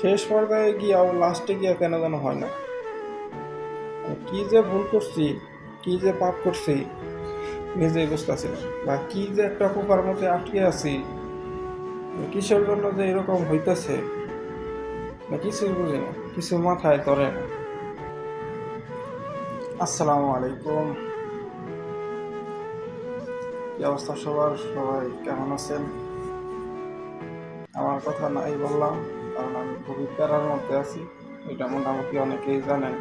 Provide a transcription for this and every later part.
শেষ পর্যায়ে গিয়াও লাস্টে গিয়া কেন যেন হয় না। কি যে ভুল করছি, কি যে পাপ করছি, নিজেই বুঝতেছি বা কি যে একটা কুপার মধ্যে আটকে আছি কিসের জন্য যে এরকম হইতেছে না কিছুই বুঝি না, কিছু মাথায় ধরে না। আসসালামু আলাইকুম। কি অবস্থা সবার? সবাই কেমন আছেন? আমার কথা নাই বললাম, কারণ আমি খুবই প্যারার মধ্যে আছি। এটা মোটামুটি অনেকেই জানেন।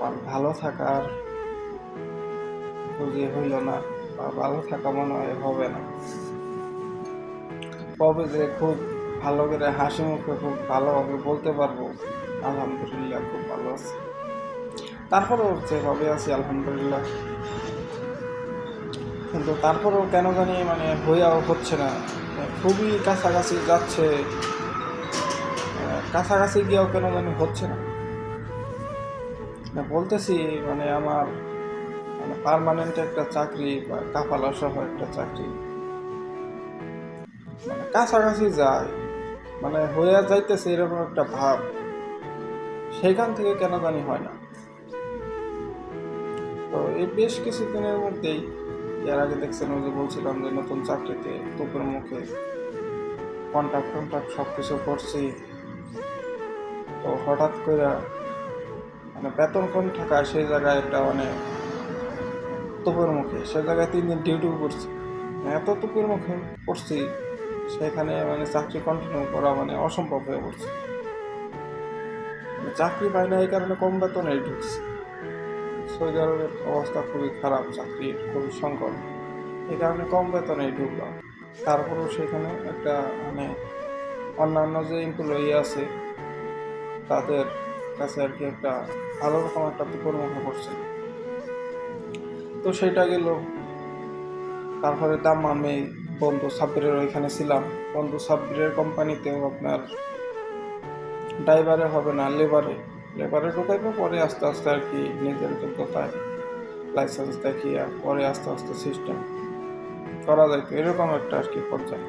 আর ভালো থাকার খুঁজে হইল না, বা ভালো থাকা মনে হয় হবে না। কবে যে খুব ভালো করে হাসি মুখে খুব ভালোভাবে বলতে পারব, আলহামদুলিল্লাহ খুব ভালো আছে। তারপরেও যেভাবে আছি, আলহামদুলিল্লাহ। কিন্তু তারপরেও কেন জানি মানে হইয়াও হচ্ছে না। খুবই কাছাকাছি যাচ্ছে। কাছাকাছি গিয়েও কেন জানি হচ্ছে না। বলতেছি মানে আমার মানে পার্মানেন্ট একটা চাকরি বা কাফালা সহ একটা চাকরি। মানে কাছাকাছি যায় মানে হয়ে যাইতেছে এরকম একটা ভাব। সেইখান থেকে কেন জানি হয় না। তো এই বেশ কিছুদিনের মধ্যেই এর আগে দেখছেন ওই যে বলছিলাম যে নতুন চাকরিতে তোপের মুখে কন্ট্যাক্ট টন্ট্যাক্ট সব কিছু করছি। তো হঠাৎ করে মানে বেতন কম থাকায় সেই জায়গায় একটা মানে তোপের মুখে সে জায়গায় তিন দিন ডিউটি করছি। মানে এত তোপের মুখে করছি, সেখানে মানে চাকরি কন্টিনিউ করা মানে অসম্ভব হয়ে পড়ছে। মানে চাকরি পাই না এই কারণে কম বেতনেই ঢুকছি। সৌদি আরবের অবস্থা খুবই খারাপ চাকরির খুবই সংকট। এই কারণে কম বেতনেই ঢুকলাম। তারপরেও সেখানে একটা মানে অন্যান্য যে এমপ্লয়ি আছে, তাদের কাছে আর কি একটা ভালো রকম একটা বিপদ পড়ছে। তো সেটা গেল। তারপরে দাম আমি বন্ধু সাব্বিরের ওইখানে ছিলাম। বন্ধু সাব্বিরের কোম্পানিতেও আপনার ড্রাইভারে হবে না লেবারে লেবারে ঢুকাইবো পরে আস্তে আস্তে আর কি নিজের যোগ্যতায় লাইসেন্স দেখিয়ে পরে আস্তে আস্তে সিস্টেম করা যাইতো। এরকম একটা আর কি পর্যায়ে।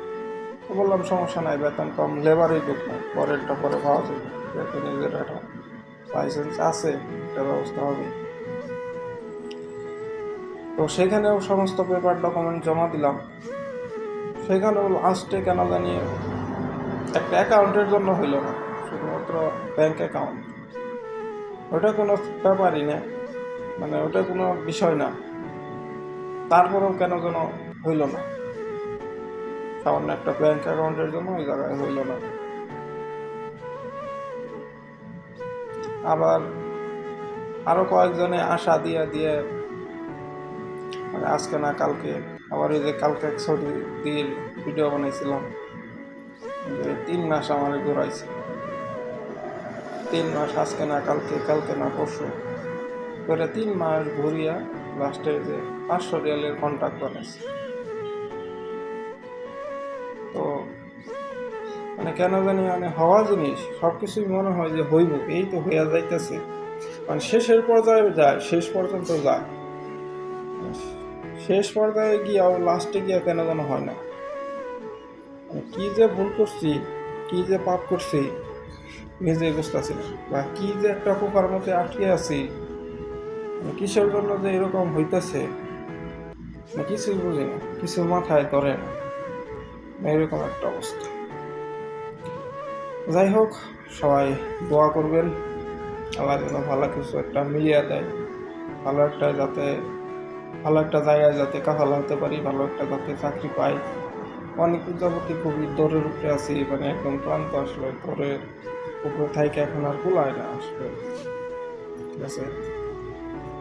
তো বললাম, সমস্যা নাই, বেতন কম লেবারই ঢুকবো পরেরটা পরে পাওয়া যাবে। যেহেতু নিজের একটা লাইসেন্স আছে, একটা ব্যবস্থা হবে। তো সেখানেও সমস্ত পেপার ডকুমেন্ট জমা দিলাম। সেখানেও লাস্টে কেন জানি একটা অ্যাকাউন্টের জন্য হইল না, শুধুমাত্র ব্যাংক অ্যাকাউন্ট ওটা কোনো ব্যাপারই না। মানে ওটা কোনো বিষয় না। তারপরেও কেন যেন হইল না। সামান্য একটা ব্যাংক অ্যাকাউন্টের জন্য ওই জায়গায় হইল না। আবার আরও কয়েকজনে আশা দিয়ে দিয়ে মানে আজকে না কালকে, আবার ওই যে কালকে এক ছবি দিয়ে ভিডিও বানাইছিলাম। তিন মাস আমার ঘুরাইছে। তিন মাস আজকে না, কালকে কালকে না, পরশু। করে তিন মাস ঘুরিয়া লাস্টে যে পাঁচশো রিয়ালের কন্ট্রাক্ট বানাইছে। তো মানে কেন জানি মানে হওয়া জিনিস সব কিছুই মনে হয় যে হইব, এই তো হইয়া যাইতেছে। মানে শেষের পর্যায়ে যায়, শেষ পর্যন্ত যায়। শেষ পর্যায়ে গিয়াও লাস্টে গিয়া কেন যেন হয় না। মানে কি যে ভুল করছি, কি যে পাপ করছি নিজেই বুঝতেছি না। বা কি যে একটা পোকার মধ্যে আটকে আছি মানে কিসের জন্য যে এরকম হইতেছে? মানে কিছুই বুঝি না, কিছু মাথায় ধরে না। মানে এরকম একটা অবস্থা। যাই হোক, সবাই দোয়া করবেন। আল্লাহ যেন ভালো কিছু একটা মিলিয়ে দেয়। ভালো একটা যাতে, ভালো একটা জায়গায় যাতে কাফালা হতে পারি, ভালো একটা যাতে চাকরি পাই। অনেক যাবতী খুবই দৌড়ের উপরে আছি মানে একদম ক্লান্ত আসলে দৌড়ের উপরে থাইকে এখন আর কুলায় না আসবে। ঠিক আছে?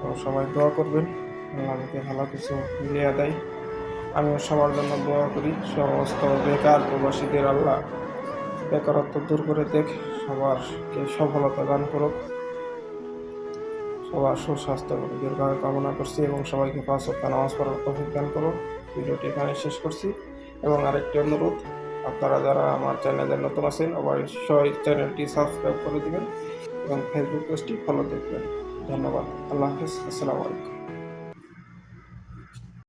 তো সবাই দোয়া করবেন। আল্লাহ যাতে ভালো কিছু মিলিয়ে দেয়। আমিও সবার জন্য দোয়া করি। সমস্ত বেকার প্রবাসীদের আল্লাহ বেকারত্ব দূর করে দেখ। সবারকে সফলতা দান করুক। সবার সুস্বাস্থ্য এবং কামনা করছি এবং সবাইকে পাঁচ সপ্তাহ নামাজ পড়ার তৌফিক দান করুক। ভিডিওটি এখানে শেষ করছি। এবং আরেকটি অনুরোধ আপনারা যারা আমার চ্যানেলে নতুন আছেন, অবশ্যই চ্যানেলটি সাবস্ক্রাইব করে দেবেন এবং ফেসবুক পেজটি ফলো দেখবেন ধন্যবাদ। আল্লাহ হাফিজ। আসসালামু আলাইকুম।